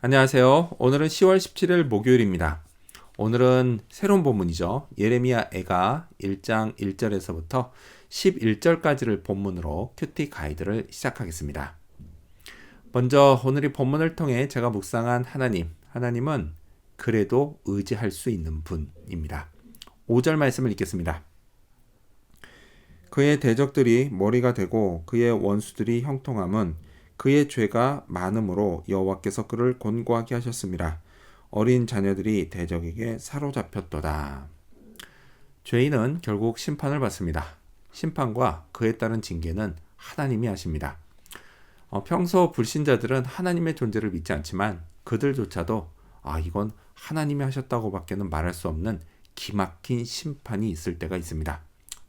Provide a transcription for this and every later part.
안녕하세요. 오늘은 10월 17일 목요일입니다. 오늘은 새로운 본문이죠. 예레미야 애가 1장 1절에서부터 11절까지를 본문으로 큐티 가이드를 시작하겠습니다. 먼저 오늘 이 본문을 통해 제가 묵상한 하나님, 하나님은 그래도 의지할 수 있는 분입니다. 5절 말씀을 읽겠습니다. 그의 대적들이 머리가 되고 그의 원수들이 형통함은 그의 죄가 많음으로 여호와께서 그를 곤고하게 하셨습니다. 어린 자녀들이 대적에게 사로잡혔도다. 죄인은 결국 심판을 받습니다. 심판과 그에 따른 징계는 하나님이 하십니다. 어, 평소 불신자들은 하나님의 존재를 믿지 않지만 그들조차도 아 이건 하나님이 하셨다고 밖에는 말할 수 없는 기막힌 심판이 있을 때가 있습니다.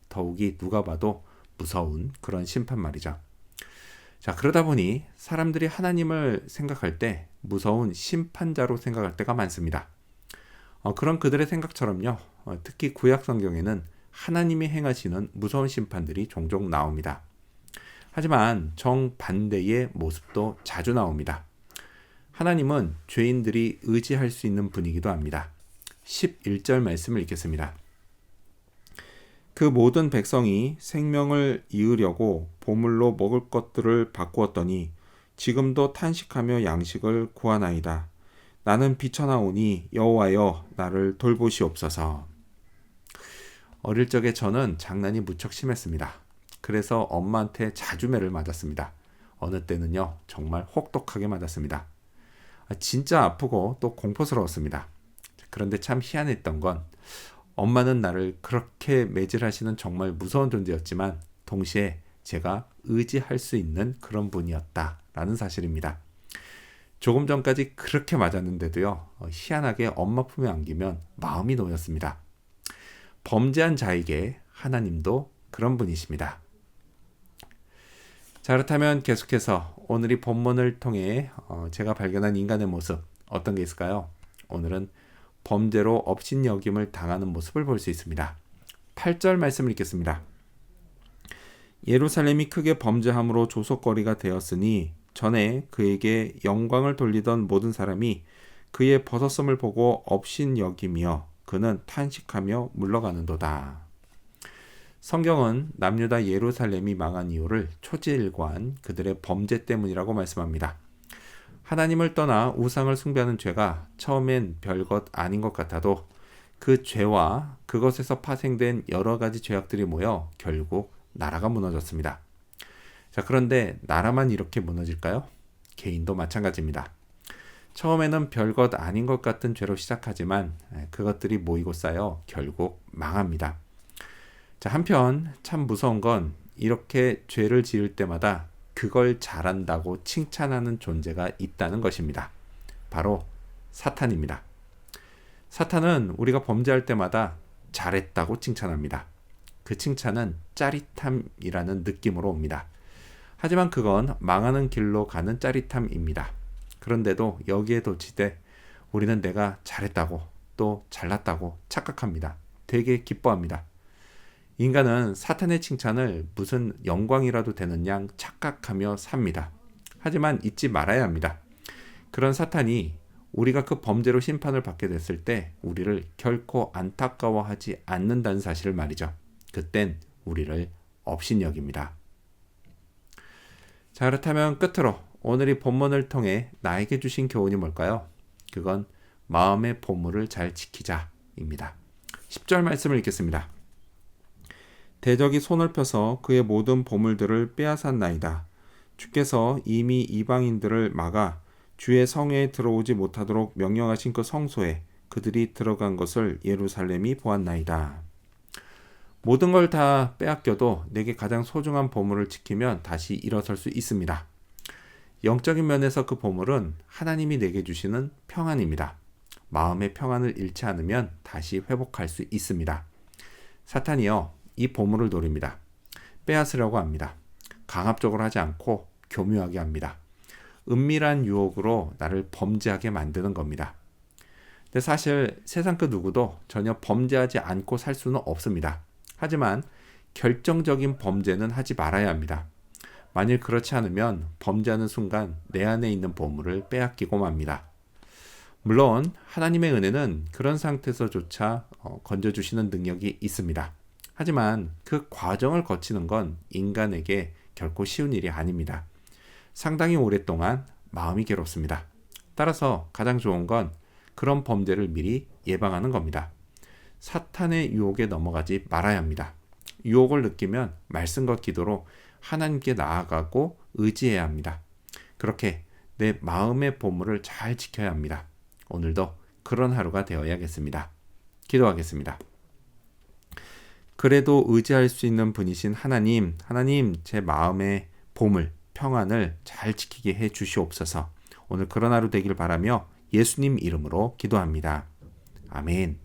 더욱이 누가 봐도 무서운 그런 심판 말이죠. 자, 그러다 보니 사람들이 하나님을 생각할 때 무서운 심판자로 생각할 때가 많습니다. 어, 그런 그들의 생각처럼요. 어, 특히 구약 성경에는 하나님이 행하시는 무서운 심판들이 종종 나옵니다. 하지만 정반대의 모습도 자주 나옵니다. 하나님은 죄인들이 의지할 수 있는 분이기도 합니다. 11절 말씀을 읽겠습니다. 그 모든 백성이 생명을 이으려고 보물로 먹을 것들을 바꾸었더니 지금도 탄식하며 양식을 구하나이다. 나는 비쳐나오니 여호와여 나를 돌보시옵소서. 어릴 적에 저는 장난이 무척 심했습니다. 그래서 엄마한테 자주 매를 맞았습니다. 어느 때는요 정말 혹독하게 맞았습니다. 아, 진짜 아프고 또 공포스러웠습니다. 그런데 참 희한했던 건 엄마는 나를 그렇게 매질하시는 정말 무서운 존재였지만 동시에 제가 의지할 수 있는 그런 분이었다라는 사실입니다. 조금 전까지 그렇게 맞았는데도요, 어, 희한하게 엄마 품에 안기면 마음이 놓였습니다. 범죄한 자에게 하나님도 그런 분이십니다. 자, 그렇다면 계속해서 오늘 이 본문을 통해 어, 제가 발견한 인간의 모습 어떤 게 있을까요? 오늘은 범죄로 업신여김을 당하는 모습을 볼 수 있습니다. 8절 말씀을 읽겠습니다. 예루살렘이 크게 범죄함으로 조속거리가 되었으니 전에 그에게 영광을 돌리던 모든 사람이 그의 벗었음을 보고 업신여기며 그는 탄식하며 물러가는도다. 성경은 남유다 예루살렘이 망한 이유를 초지일관 그들의 범죄 때문이라고 말씀합니다. 하나님을 떠나 우상을 숭배하는 죄가 처음엔 별것 아닌 것 같아도 그 죄와 그것에서 파생된 여러 가지 죄악들이 모여 결국 나라가 무너졌습니다. 자, 그런데 나라만 이렇게 무너질까요? 개인도 마찬가지입니다. 처음에는 별것 아닌 것 같은 죄로 시작하지만 그것들이 모이고 쌓여 결국 망합니다. 자, 한편 참 무서운 건 이렇게 죄를 지을 때마다 그걸 잘한다고 칭찬하는 존재가 있다는 것입니다. 바로 사탄입니다. 사탄은 우리가 범죄할 때마다 잘했다고 칭찬합니다. 그 칭찬은 짜릿함이라는 느낌으로 옵니다. 하지만 그건 망하는 길로 가는 짜릿함입니다. 그런데도 여기에 도취돼 우리는 내가 잘했다고 또 잘났다고 착각합니다. 되게 기뻐합니다. 인간은 사탄의 칭찬을 무슨 영광이라도 되는 양 착각하며 삽니다. 하지만 잊지 말아야 합니다. 그런 사탄이 우리가 그 범죄로 심판을 받게 됐을 때 우리를 결코 안타까워하지 않는다는 사실을 말이죠. 그땐 우리를 업신여깁니다. 자, 그렇다면 끝으로 오늘 이 본문을 통해 나에게 주신 교훈이 뭘까요? 그건 마음의 보물을 잘 지키자입니다. 10절 말씀을 읽겠습니다. 대적이 손을 펴서 그의 모든 보물들을 빼앗았나이다. 주께서 이미 이방인들을 막아 주의 성에 들어오지 못하도록 명령하신 그 성소에 그들이 들어간 것을 예루살렘이 보았나이다. 모든 걸 다 빼앗겨도 내게 가장 소중한 보물을 지키면 다시 일어설 수 있습니다. 영적인 면에서 그 보물은 하나님이 내게 주시는 평안입니다. 마음의 평안을 잃지 않으면 다시 회복할 수 있습니다. 사탄이요, 이 보물을 노립니다. 빼앗으려고 합니다. 강압적으로 하지 않고 교묘하게 합니다. 은밀한 유혹으로 나를 범죄하게 만드는 겁니다. 근데 사실 세상 그 누구도 전혀 범죄하지 않고 살 수는 없습니다. 하지만 결정적인 범죄는 하지 말아야 합니다. 만일 그렇지 않으면 범죄하는 순간 내 안에 있는 보물을 빼앗기고 맙니다. 물론 하나님의 은혜는 그런 상태에서조차 어, 건져주시는 능력이 있습니다. 하지만 그 과정을 거치는 건 인간에게 결코 쉬운 일이 아닙니다. 상당히 오랫동안 마음이 괴롭습니다. 따라서 가장 좋은 건 그런 범죄를 미리 예방하는 겁니다. 사탄의 유혹에 넘어가지 말아야 합니다. 유혹을 느끼면 말씀과 기도로 하나님께 나아가고 의지해야 합니다. 그렇게 내 마음의 보물을 잘 지켜야 합니다. 오늘도 그런 하루가 되어야겠습니다. 기도하겠습니다. 그래도 의지할 수 있는 분이신 하나님, 하나님 제 마음의 보물, 평안을 잘 지키게 해 주시옵소서. 오늘 그런 하루 되길 바라며 예수님 이름으로 기도합니다. 아멘.